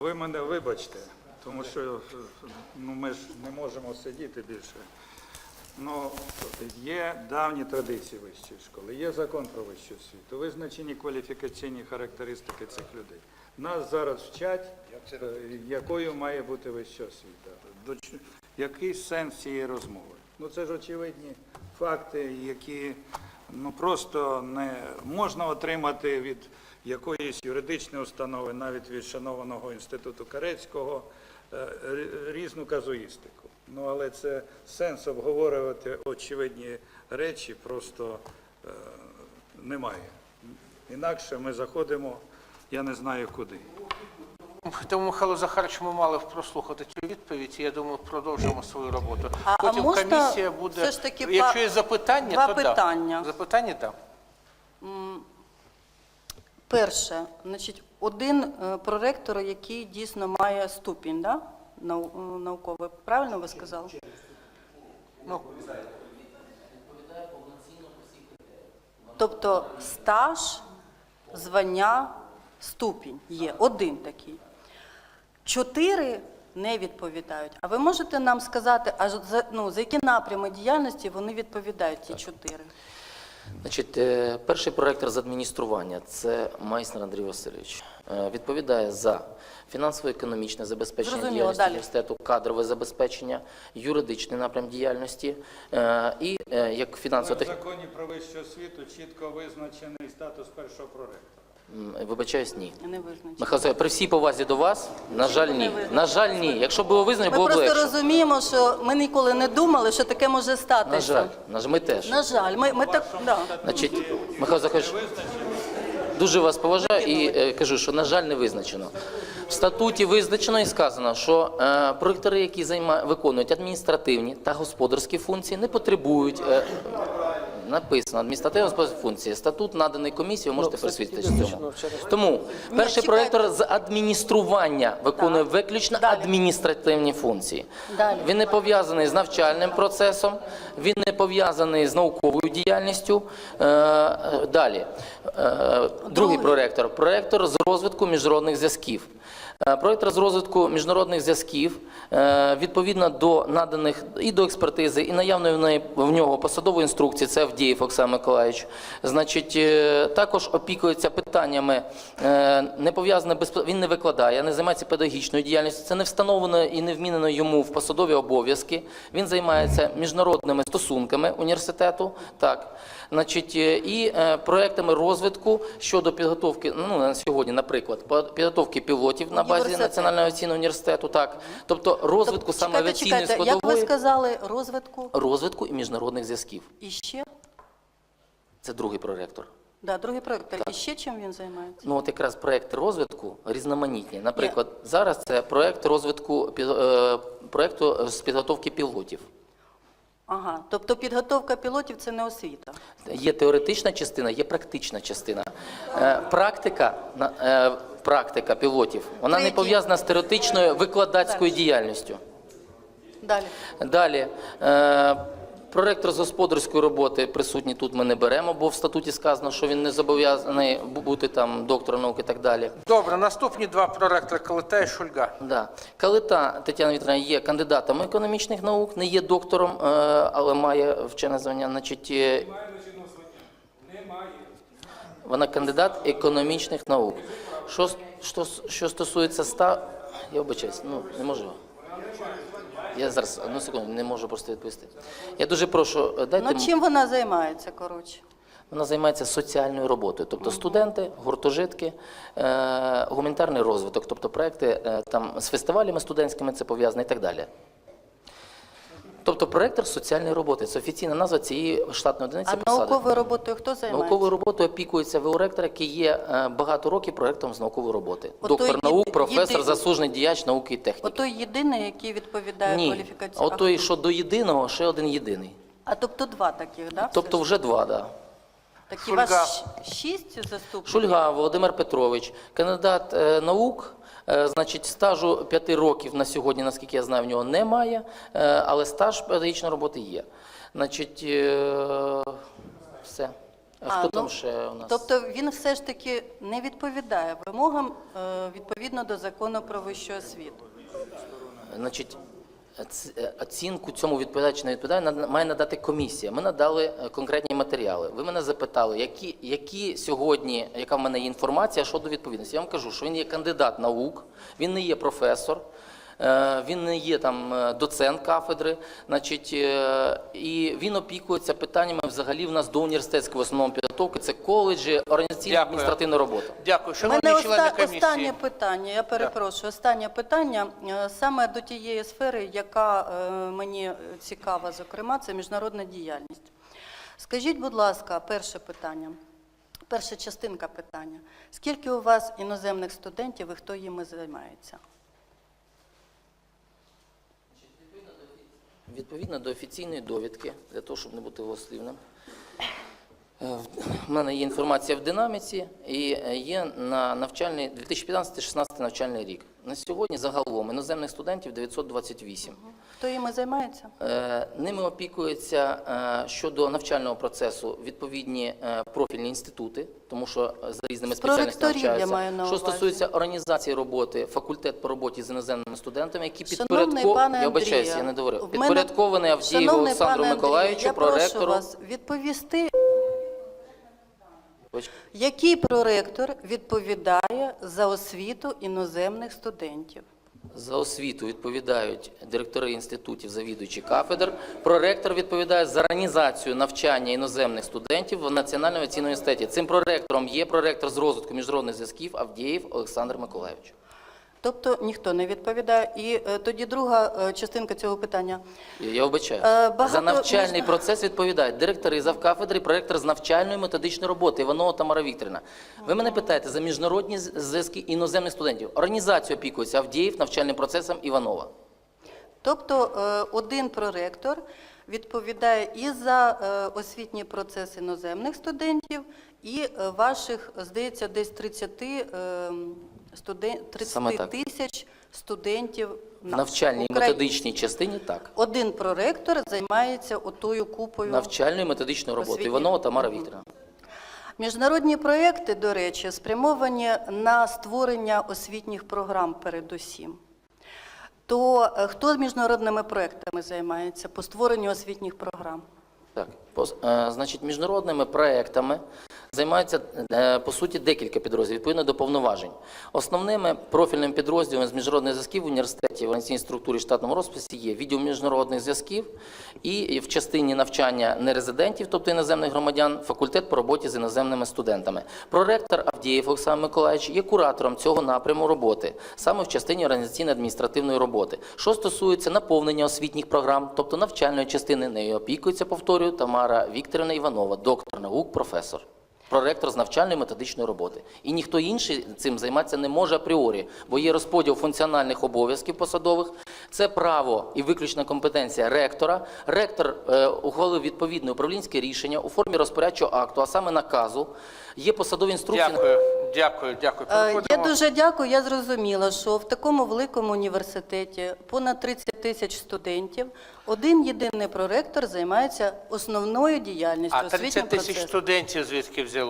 Ви мене вибачте, тому що ну, ми ж не можемо сидіти більше. Ну, є давні традиції вищої школи, є закон про вищу освіту, визначені кваліфікаційні характеристики цих людей. Нас зараз вчать, якою має бути вища освіта. Який сенс цієї розмови? Ну це ж очевидні факти, які ну просто не можна отримати від якоїсь юридичної установи, навіть від шанованого інституту Карецького, е, різну казуїстику. Ну але це сенс обговорювати очевидні речі просто е, немає. Інакше ми заходимо, я не знаю куди. Тому, Михайло Захарович, ми мали прослухати цю відповідь, і я думаю, продовжимо свою роботу. А- а Потім можна комісія буде. все ж таки Якщо є запитання, два то питання? Да. Запитання так. Перше, значить, один е, проректор, який дійсно має ступінь, да? нау- е, науковий. Правильно ви сказали? Ну, Тобто стаж, звання, ступінь є один такий. Чотири не відповідають. А ви можете нам сказати, а за, ну, за які напрями діяльності вони відповідають, ті чотири? Значить, е, перший проектор з адміністрування це майстер Андрій Васильович. Е, Відповідає за фінансово-економічне забезпечення Зрозуміло, діяльності далі. університету, кадрове забезпечення, юридичний напрям діяльності е, і як В законі про вищу освіту чітко визначений статус першого проректора. Вибачаюсь, ні. Не визначені. Михайло, Сергійович, при всій повазі до вас, на жаль, ні. На жаль, ні. Якщо було визнано, Ми було б просто легше. розуміємо, що ми ніколи не думали, що таке може статися. На жаль, на жаль, ми теж. На жаль, ми, ми так. Да. Значить, Михайло Захарович, дуже вас поважаю і е, кажу, що, на жаль, не визначено. В статуті визначено і сказано, що е, проектори, які займа, виконують адміністративні та господарські функції, не потребують. Е, Написано адміністративні господарські функції. Статут наданий комісії, ви можете присвідчитися цьому. Тому перший чекайте. проектор з адміністрування виконує виключно адміністративні функції. Він не пов'язаний з навчальним процесом, він не пов'язаний з науковою діяльністю. Е, е, Далі, Е, другий проректор проректор з розвитку міжнародних зв'язків. Е, розрозвитку розвитку міжнародних зв'язків е, відповідно до наданих і до експертизи, і наявної в нього посадової інструкції, це Авдіїв Оксана Миколаївич. Значить, е, також опікується питаннями, е, не пов'язане він не викладає, не займається педагогічною діяльністю. Це не встановлено і не вмінено йому в посадові обов'язки. Він займається міжнародними стосунками університету. Так. Значить, е, і е, проектами розвитку щодо підготовки, ну на сьогодні, наприклад, підготовки пілотів на базі. Національного авіаційного університету, так, тобто розвитку саме чекайте, авіаційної чекайте, як ви сказали, розвитку розвитку і міжнародних зв'язків. і ще? Це другий проректор. Да, другий проєкт. І ще чим він займається? Ну от якраз проекти розвитку різноманітні. Наприклад, зараз це проект розвитку е, проекту з підготовки пілотів. Ага, тобто підготовка пілотів це не освіта. Є теоретична частина, є практична частина. Е, Практика, е, практика пілотів, вона не пов'язана з теоретичною викладацькою діяльністю. Далі. Далі. Проректор з господарської роботи присутній тут ми не беремо, бо в статуті сказано, що він не зобов'язаний бу- бути там доктором наук і так далі. добре, наступні два проректори Калита і Шульга. Да. Калита Тетяна Вікторівна є кандидатом економічних наук, не є доктором, е, але має вчене звання. Значить, е, вона кандидат економічних наук. Що, що, що стосується ста, я вибачаюсь, ну не можу. Я зараз одну секунду не можу просто відповісти. Я дуже прошу, е, дайте Ну чим вона займається, коротше? вона займається соціальною роботою, тобто студенти, гуртожитки, е, гуманітарний розвиток, тобто проекти е, там з фестивалями студентськими це пов'язано і так далі. Тобто проектор соціальної роботи це офіційна назва цієї штатної одиниці А посади. науковою роботою хто займається? Науковою роботою опікується ВУ ректор, який є е, багато років проектом з наукової роботи. От Доктор наук, професор, єди- заслужений діяч науки і техніки. Отой єдиний, який відповідає Ні, кваліфікації. ото і що до єдиного, ще один єдиний. А тобто два таких, да? Тобто вже два, так. Да. Вас Шульга. щ- шість заступників? Шульга Володимир Петрович, кандидат е, наук. Е, Значить, стажу п'яти років на сьогодні, наскільки я знаю, в нього немає, е, але стаж педагогічної роботи є. Значить, е, все. А хто там ну, ще у нас? Тобто він все ж таки не відповідає вимогам е, відповідно до закону про вищу освіту. Значить, оцінку цьому відповідає чи не відповідає, має надати комісія. Ми надали е, конкретні матеріали. Ви мене запитали, які, які сьогодні, яка в мене є інформація щодо відповідності. Я вам кажу, що він є кандидат наук, він не є професор. Е, Він не є там е, доцент кафедри, значить, е, і він опікується питаннями взагалі в нас до університетської в основному підготовки. Це коледжі, організаційна адміністративна робота. Дякую. Шановні мене члени оста- комісії. останнє питання, я перепрошую, останнє питання саме до тієї сфери, яка мені цікава, зокрема, це міжнародна діяльність. Скажіть, будь ласка, перше питання, перша частинка питання. Скільки у вас іноземних студентів і хто їми займається? Відповідно до офіційної довідки, для того, щоб не бути голослівним, в мене є інформація в динаміці і е, є на навчальний 2015-16 навчальний рік. На сьогодні загалом іноземних студентів 928. Хто їми займається? Е, Ними опікуються е, щодо навчального процесу відповідні е, профільні інститути, тому що е, за різними спеціальностями навчаються. Що стосується організації роботи, факультет по роботі з іноземними студентами, які підпорядковані, я Андрію, я не договорив, в мене- підпорядкований Авдієву Олександру Миколаївичу, Андрію, я прошу проректору. вас відповісти, який проректор відповідає за освіту іноземних студентів? За освіту відповідають директори інститутів, завідувачі кафедр. Проректор відповідає за організацію навчання іноземних студентів в Національному авіаційному університеті. Цим проректором є проректор з розвитку міжнародних зв'язків Авдієв Олександр Миколаївич. Тобто ніхто не відповідає. І е, тоді друга е, частинка цього питання. Я- Я вибачаю. Е, багато За навчальний процес відповідають директори завкафедри, проректор з навчальної методичної роботи Іванова Тамара Вікторівна. Ви мене питаєте за міжнародні з- зв'язки іноземних студентів. Організацію опікується Авдіїв навчальним процесом Іванова. Тобто е, один проректор відповідає і за е, освітній процес іноземних студентів, і е, ваших, здається, десь 30, е, студен... Саме 30 так. тисяч студентів В на навчальній Украї- методичній частині так. Один проректор займається отою купою. Навчальної методичної роботи Освітньої. Іванова Тамара Вікторівна. Міжнародні проекти, до речі, спрямовані на створення освітніх програм передусім. То е, хто з міжнародними проектами займається по створенню освітніх програм? Так, по, е, значить, міжнародними проектами займаються е, по суті декілька підрозділів відповідно до повноважень. Основними профільними підрозділами з міжнародних зв'язків в університеті в організаційній структурі штатному розписі є відділ міжнародних зв'язків і в частині навчання нерезидентів, тобто іноземних громадян, факультет по роботі з іноземними студентами. Проректор Авдієв Олександр Миколаївич є куратором цього напряму роботи, саме в частині організаційно-адміністративної роботи. Що стосується наповнення освітніх програм, тобто навчальної частини, нею опікується, повторюю, Тамара Вікторівна Іванова, доктор наук, професор. Проректор з навчальної методичної роботи. І ніхто інший цим займатися не може апріорі, бо є розподіл функціональних обов'язків посадових. Це право і виключна компетенція ректора. Ректор е, ухвалив відповідне управлінське рішення у формі розпорядчого акту, а саме наказу. Є посадові інструкції. Дякую, дякую, дякую. Переходимо. Я дуже дякую. Я зрозуміла, що в такому великому університеті понад 30 тисяч студентів, один єдиний проректор займається основною діяльністю А 30 тисяч процесу. студентів звідки взялося?